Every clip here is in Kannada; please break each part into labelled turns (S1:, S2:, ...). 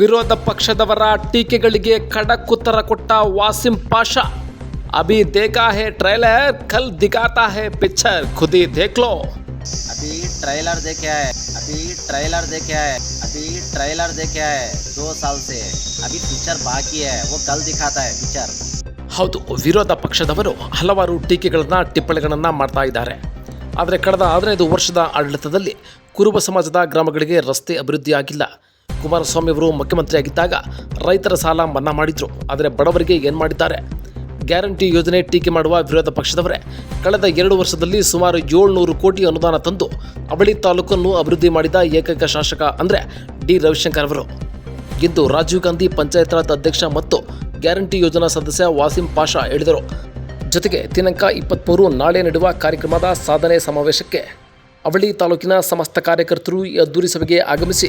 S1: ವಿರೋಧ ಪಕ್ಷದವರ ಟೀಕೆಗಳಿಗೆ ಖಡಕ್ ಉತ್ತರ ಕೊಟ್ಟ ವಾಸಿಂ ಪಾಷಾ. ಅಭಿ ದೇಖಾ ಹೇ ಟ್ರೈಲರ್ ಕಲ್ ದಿಗಾತಾ ಹೇ ಪಿಕ್ಚರ್ ಖುದಿ ದೇಖ್ಲೋ
S2: ಅಭಿ ಟ್ರೈಲರ್ ದೇಖೆ ಹೈ ಅಭಿ ಟ್ರೈಲರ್ ದೇಖೆ ಹೈ ಅಭಿ ಟ್ರೈಲರ್ ದೇಖೆ ಹೈ ದೋ ಸಾಲ್ ಸೆ. ಅಭಿ ಪಿಕ್ಚರ್ ಬಾಕಿ ಹೈ ವೋ ಕಲ್ ದಿಖಾತಾ ಹೈ ಪಿಕ್ಚರ್.
S1: ಹೌದು ವಿರೋಧ ಪಕ್ಷದವರು ಹಲವಾರು ಟೀಕೆಗಳನ್ನು ಟಿಪ್ಪಣಿಗಳನ್ನು ಮಾಡ್ತಾ ಇದ್ದಾರೆ. ಆದರೆ ಕಳೆದ ಹದಿನೈದು ವರ್ಷದ ಆಡಳಿತದಲ್ಲಿ ಕುರುಬ ಸಮಾಜದ ಗ್ರಾಮಗಳಿಗೆ ರಸ್ತೆ ಅಭಿವೃದ್ಧಿಯಾಗಿಲ್ಲ. ಕುಮಾರಸ್ವಾಮಿ ಅವರು ಮುಖ್ಯಮಂತ್ರಿಯಾಗಿದ್ದಾಗ ರೈತರ ಸಾಲ ಮನ್ನಾ ಮಾಡಿದ್ರು. ಆದರೆ ಬಡವರಿಗೆ ಏನು ಮಾಡಿದ್ದಾರೆ? ಗ್ಯಾರಂಟಿ ಯೋಜನೆ ಟೀಕೆ ಮಾಡುವ ವಿರೋಧ ಪಕ್ಷದವರೇ ಕಳೆದ ಎರಡು ವರ್ಷದಲ್ಲಿ ಸುಮಾರು ಏಳ್ನೂರು ಕೋಟಿ ಅನುದಾನ ತಂದು ಅವಳಿ ತಾಲೂಕನ್ನು ಅಭಿವೃದ್ಧಿ ಮಾಡಿದ ಏಕೈಕ ಶಾಸಕ ಅಂದರೆ ಡಿ. ರವಿಶಂಕರ್ ಅವರು. ಇಂದು ರಾಜೀವ್ ಗಾಂಧಿ ಪಂಚಾಯತ್ ರಾಜ್ ಅಧ್ಯಕ್ಷ ಮತ್ತು ಗ್ಯಾರಂಟಿ ಯೋಜನಾ ಸದಸ್ಯ ವಾಸಿಂ ಪಾಷಾ ಹೇಳಿದರು. ಜೊತೆಗೆ ದಿನಾಂಕ ಇಪ್ಪತ್ತ್ಮೂರು ನಾಳೆ ನಡೆಯುವ ಕಾರ್ಯಕ್ರಮದ ಸಾಧನೆ ಸಮಾವೇಶಕ್ಕೆ ಅವಳಿ ತಾಲೂಕಿನ ಸಮಸ್ತ ಕಾರ್ಯಕರ್ತರು ಅದ್ದೂರಿ ಸಭೆಗೆ ಆಗಮಿಸಿ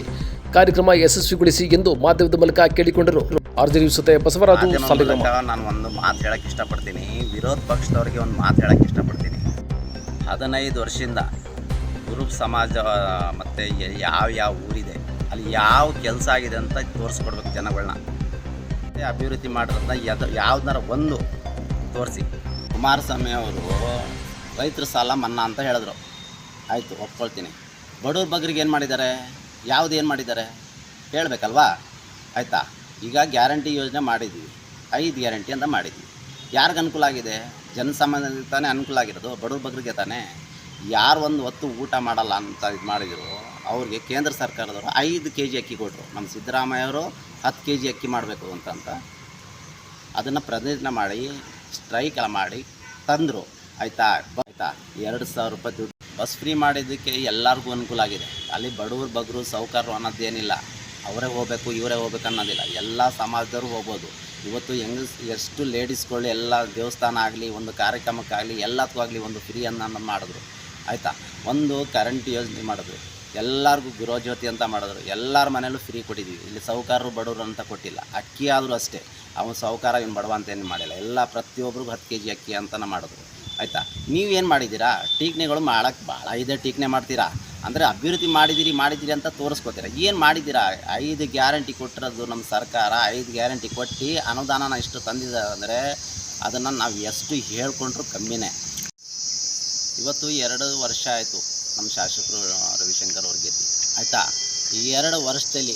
S1: ಕಾರ್ಯಕ್ರಮ ಯಶಸ್ವಿಗೊಳಿಸಿ ಎಂದು ಮಾಧ್ಯಮದ ಮೂಲಕ ಕೇಳಿಕೊಂಡರು. ಆರ್ಜಿ ಜೊತೆ ಬಸವರಾಜು
S2: ನಾನು ಒಂದು ಮಾತು ಹೇಳಕ್ಕೆ ಇಷ್ಟಪಡ್ತೀನಿ. ವಿರೋಧ ಪಕ್ಷದವರಿಗೆ ಒಂದು ಮಾತು ಹೇಳಕ್ಕೆ ಇಷ್ಟಪಡ್ತೀನಿ. ಹದಿನೈದು ವರ್ಷದಿಂದ ಗುರು ಸಮಾಜ ಮತ್ತು ಯಾವ ಯಾವ ಊರಿದೆ ಅಲ್ಲಿ ಯಾವ ಕೆಲಸ ಆಗಿದೆ ಅಂತ ತೋರಿಸ್ಕೊಡ್ಬೇಕು ಜನಗಳನ್ನ ಮತ್ತೆ ಅಭಿವೃದ್ಧಿ ಮಾಡಿರೋದನ್ನ ಯದ ಯಾವ್ದಾರ ಒಂದು ತೋರಿಸಿ. ಕುಮಾರಸ್ವಾಮಿ ಅವರು ರೈತರ ಸಾಲ ಮನ್ನಾ ಅಂತ ಹೇಳಿದ್ರು. ಆಯಿತು ಒಪ್ಕೊಳ್ತೀನಿ. ಬಡವ್ರ ಬಗ್ಗರಿಗೆ ಏನು ಮಾಡಿದ್ದಾರೆ? ಯಾವ್ದು ಏನು ಮಾಡಿದ್ದಾರೆ? ಹೇಳಬೇಕಲ್ವಾ? ಆಯಿತಾ? ಈಗ ಗ್ಯಾರಂಟಿ ಯೋಜನೆ ಮಾಡಿದ್ವಿ. ಐದು ಗ್ಯಾರಂಟಿ ಅಂತ ಮಾಡಿದ್ವಿ. ಯಾರಿಗೆ ಅನುಕೂಲ ಆಗಿದೆ? ಜನಸಾಮಾನ್ಯರಿಗೆ ತಾನೇ ಅನುಕೂಲ ಆಗಿರೋದು? ಬಡವ್ರ ಬಗ್ಗರಿಗೆ ತಾನೇ? ಯಾರು ಒಂದು ಹೊತ್ತು ಊಟ ಮಾಡಲ್ಲ ಅಂತ ಇದು ಮಾಡಿದ್ರು, ಅವ್ರಿಗೆ ಕೇಂದ್ರ ಸರ್ಕಾರದವರು ಐದು ಕೆ ಜಿ ಅಕ್ಕಿ ಕೊಟ್ಟರು ನಮ್ಮ ಸಿದ್ದರಾಮಯ್ಯವರು ಹತ್ತು ಕೆ ಜಿ ಅಕ್ಕಿ ಮಾಡಬೇಕು ಅಂತಂತ ಅದನ್ನು ಪ್ರತಿಜ್ಞೆ ಮಾಡಿ, ಸ್ಟ್ರೈಕ್ ಮಾಡಿ ತಂದರು. ಆಯಿತಾ? ಆಯಿತಾ? ಎರಡು ಸಾವಿರ ರೂಪಾಯಿ ದುಡ್ಡು. ಬಸ್ ಫ್ರೀ ಮಾಡಿದ್ದಕ್ಕೆ ಎಲ್ಲರಿಗೂ ಅನುಕೂಲ ಆಗಿದೆ. ಅಲ್ಲಿ ಬಡವರು, ಬಗ್ರು ಸೌಕರ್ಯರು ಅನ್ನೋದೇನಿಲ್ಲ. ಅವರೇ ಹೋಗಬೇಕು, ಇವರೇ ಹೋಗ್ಬೇಕು ಅನ್ನೋದಿಲ್ಲ. ಎಲ್ಲ ಸಮಾಜದವರು ಹೋಗ್ಬೋದು. ಇವತ್ತು ಹೆಂಗ್ ಎಷ್ಟು ಲೇಡೀಸ್ಗಳು ಎಲ್ಲ ದೇವಸ್ಥಾನ ಆಗಲಿ, ಒಂದು ಕಾರ್ಯಕ್ರಮಕ್ಕಾಗಲಿ, ಎಲ್ಲದಕ್ಕೂ ಆಗಲಿ ಒಂದು ಫ್ರೀ ಅನ್ನ ಮಾಡಿದ್ರು. ಆಯಿತಾ? ಒಂದು ಕರೆಂಟ್ ಯೋಜನೆ ಮಾಡಿದ್ರು. ಎಲ್ಲರಿಗೂ ಗೃಹಜ್ಯೋತಿ ಅಂತ ಮಾಡಿದ್ರು. ಎಲ್ಲರ ಮನೇಲೂ ಫ್ರೀ ಕೊಟ್ಟಿದ್ದೀವಿ ಇಲ್ಲಿ ಸೌಕಾರರು ಬಡವರು ಅಂತ ಕೊಟ್ಟಿಲ್ಲ. ಅಕ್ಕಿ ಆದರೂ ಅಷ್ಟೇ. ಅವನು ಸೌಕಾರ ಏನು ಬಡವ ಅಂತ ಏನು ಮಾಡಿಲ್ಲ. ಎಲ್ಲ ಪ್ರತಿಯೊಬ್ಬರಿಗೂ ಹತ್ತು ಕೆ ಜಿ ಅಕ್ಕಿ ಅಂತಲೇ ಮಾಡಿದ್ರು. ಆಯಿತಾ? ನೀವೇನು ಮಾಡಿದ್ದೀರಾ? ಟೀಕ್ನೆಗಳು ಮಾಡೋಕ್ಕೆ ಭಾಳ ಇದೆ. ಟೀಕ್ನೆ ಮಾಡ್ತೀರಾ? ಅಂದರೆ ಅಭಿವೃದ್ಧಿ ಮಾಡಿದ್ದೀರಿ ಮಾಡಿದ್ದೀರಿ ಅಂತ ತೋರಿಸ್ಕೋತೀರ? ಏನು ಮಾಡಿದ್ದೀರಾ? ಐದು ಗ್ಯಾರಂಟಿ ಕೊಟ್ಟಿರೋದು ನಮ್ಮ ಸರ್ಕಾರ, ಐದು ಗ್ಯಾರಂಟಿ ಕೊಟ್ಟು ಅನುದಾನನ ಇಷ್ಟು ತಂದಿದ್ದಾರೆ ಅಂದರೆ ಅದನ್ನು ನಾವು ಎಷ್ಟು ಹೇಳ್ಕೊಂಡ್ರೂ ಕಮ್ಮಿನೇ. ಇವತ್ತು ಎರಡು ವರ್ಷ ಆಯಿತು ನಮ್ಮ ಶಾಸಕರು ರವಿಶಂಕರ್ ಅವ್ರ ಗೆದ್ದು. ಆಯಿತಾ? ಈ ಎರಡು ವರ್ಷದಲ್ಲಿ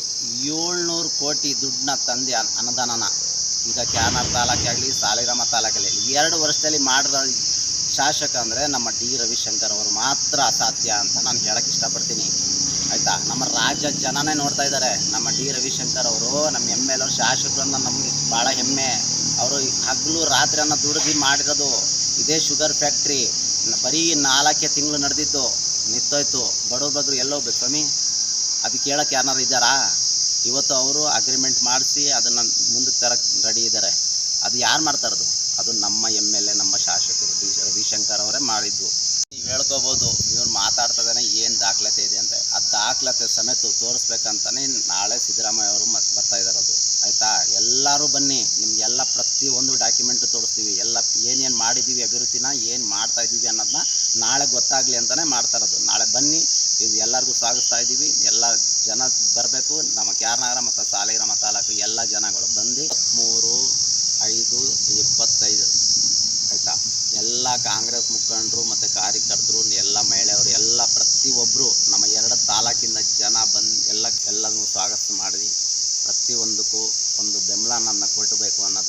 S2: ಏಳ್ನೂರು ಕೋಟಿ ದುಡ್ಡನ್ನ ತಂದೆ ಅನ್- ಅನುದಾನನ. ಈಗ ಕ್ಯಾನರ್ ತಾಲೂಕಾಗಲಿ, ಸಾಲಿಗ್ರಾಮ ತಾಲೂಕಲ್ಲಿ ಎರಡು ವರ್ಷದಲ್ಲಿ ಮಾಡಿರೋ ಶಾಸಕ ಅಂದರೆ ನಮ್ಮ ಡಿ ರವಿಶಂಕರ್ ಅವರು ಮಾತ್ರ ಅಸಾಧ್ಯ ಅಂತ ನಾನು ಹೇಳಕ್ಕೆ ಇಷ್ಟಪಡ್ತೀನಿ. ಆಯಿತಾ? ನಮ್ಮ ರಾಜ್ಯ ಜನನೇ ನೋಡ್ತಾ ಇದ್ದಾರೆ. ನಮ್ಮ ಡಿ ರವಿಶಂಕರ್ ಅವರು, ನಮ್ಮ ಎಂ ಎಲ್ ಶಾಸಕರು ಅನ್ನೋ ನಮಗೆ ಭಾಳ ಹೆಮ್ಮೆ. ಅವರು ಹಗಲು ರಾತ್ರಿ ಅನ್ನೋ ದುರ್ದಿ ಮಾಡಿರೋದು ಇದೇ ಶುಗರ್ ಫ್ಯಾಕ್ಟ್ರಿ. ಬರೀ ನಾಲ್ಕೇ ತಿಂಗಳು ನಡೆದಿತ್ತು ನಿಂತೋಯ್ತು. ಬಡವ್ರ ಬಗ್ರು ಎಲ್ಲೋಗ್ಬೇಕು ಸ್ವಾಮಿ? ಅದು ಕೇಳೋಕ್ಕೆ ಯಾರು ಇದ್ದಾರಾ? ಇವತ್ತು ಅವರು ಅಗ್ರಿಮೆಂಟ್ ಮಾಡಿಸಿ ಅದನ್ನು ಮುಂದಕ್ಕೆ ತರಕ್ಕೆ ರೆಡಿ ಇದ್ದಾರೆ. ಅದು ಯಾರು ಮಾಡ್ತಾ ಇರೋದು? ಅದು ನಮ್ಮ ಎಂ ಎಲ್ ಎ, ನಮ್ಮ ಶಾಸಕರು, ಡಿ ರವಿಶಂಕರ್ ಅವರೇ ಮಾಡಿದ್ದು. ನೀವು ಹೇಳ್ಕೋಬೋದು, ಇವ್ರು ಮಾತಾಡ್ತದಾನೆ ಏನು ದಾಖಲಾತಿ ಇದೆ ಅಂತ. ಆ ದಾಖಲಾತಿ ಸಮೇತ ತೋರಿಸ್ಬೇಕಂತಾನೆ ನಾಳೆ ಸಿದ್ದರಾಮಯ್ಯ ಅವರು ಮತ್ತೆ ಬರ್ತಾ ಇದ್ದಾರೆ ಅದು. ಆಯಿತಾ? ಎಲ್ಲರೂ ಬನ್ನಿ, ನಿಮಗೆಲ್ಲ ಪ್ರತಿಯೊಂದು ಡಾಕ್ಯುಮೆಂಟ್ ತೋರಿಸ್ತೀವಿ. ಎಲ್ಲ ಏನೇನು ಮಾಡಿದ್ದೀವಿ ಅಭಿವೃದ್ಧಿನ, ಏನು ಮಾಡ್ತಾ ಇದ್ದೀವಿ ಅನ್ನೋದನ್ನ ನಾಳೆ ಗೊತ್ತಾಗಲಿ ಅಂತಲೇ ಮಾಡ್ತಾ ಇರೋದು. ನಾಳೆ ಬನ್ನಿ, ಇದು ಎಲ್ಲರಿಗೂ ಸ್ವಾಗತಿಸ್ತಾ ಇದ್ದೀವಿ ಎಲ್ಲ ಜನ ಬರಬೇಕು. ನಮ್ಮ ಕ್ಯಾರನಗರ ಮತ್ತು ಸಾಲಿಗ್ರಾಮ ತಾಲೂಕು ಎಲ್ಲ ಜನಗಳು ಬಂದು ಮೂರು ಐದು ಇಪ್ಪತ್ತೈದು ಆಯಿತಾ ಎಲ್ಲ ಕಾಂಗ್ರೆಸ್ ಮುಖಂಡರು ಮತ್ತು ಕಾರ್ಯಕರ್ತರು, ಎಲ್ಲ ಮಹಿಳೆಯರು, ಎಲ್ಲ ಪ್ರತಿಯೊಬ್ಬರು ನಮ್ಮ ಎರಡು ತಾಲೂಕಿನ ಜನ ಬಂದು ಎಲ್ಲ ಎಲ್ಲನೂ ಸ್ವಾಗತ ಮಾಡಿ ಪ್ರತಿಯೊಂದಕ್ಕೂ ಒಂದು ಬೆಂಬಲ ನನ್ನ ಕೊಟ್ಟಬೇಕು ಅನ್ನೋ